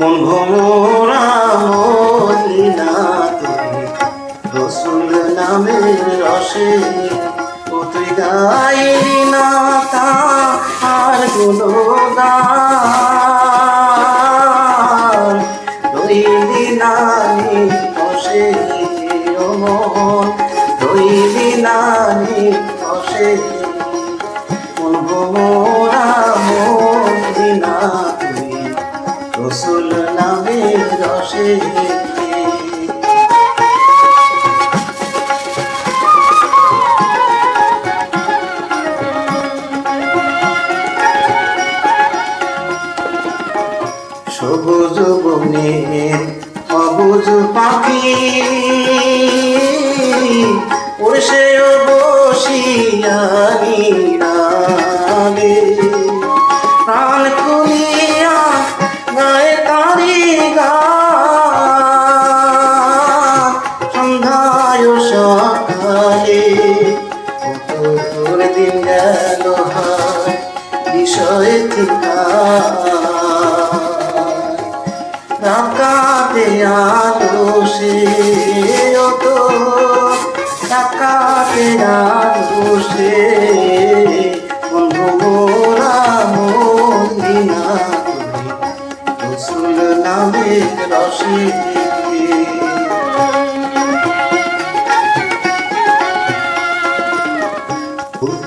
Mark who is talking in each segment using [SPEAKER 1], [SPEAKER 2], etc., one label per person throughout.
[SPEAKER 1] মন রসুল নামের রসে ও তুই গাইলি না তার গুণগান রইলি না বসে ও মন রইলি না বসে সবুজ বনে অবুজ পাখি। টাকাতে সে অত টাকাতে আলো সে বন্ধু মোরা মদিনা রসুল নামে রসে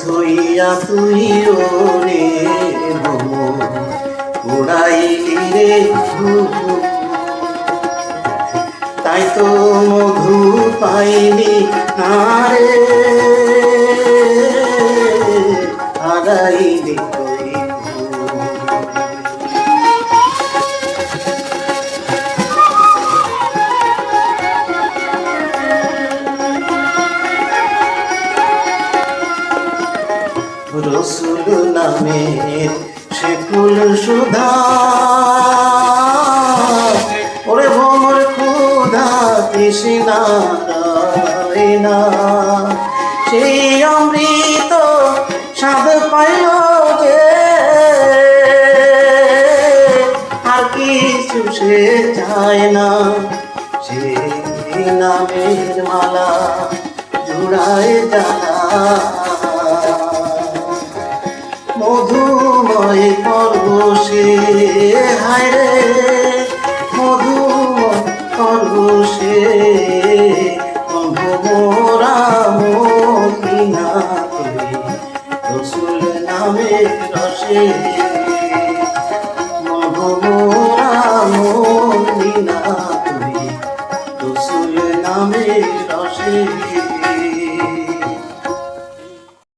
[SPEAKER 1] থইয়া তুই ওরে ভ্রম উড়াইলি রে ঘুঘু। তাই তো মধু পাইনি আরে হারাইলি রসুল নামের সে সুধা রয় না অমৃত স্বাদ পাইল যে। আর কিছু সে না। সেই নামের মালা জুড়ায় জানা মধুময় পরশে হায় রে। মোরা মদিনা তুমি রসুল নামে রসে মধুমরা মদিনা তুমি। রসুল নামে রসে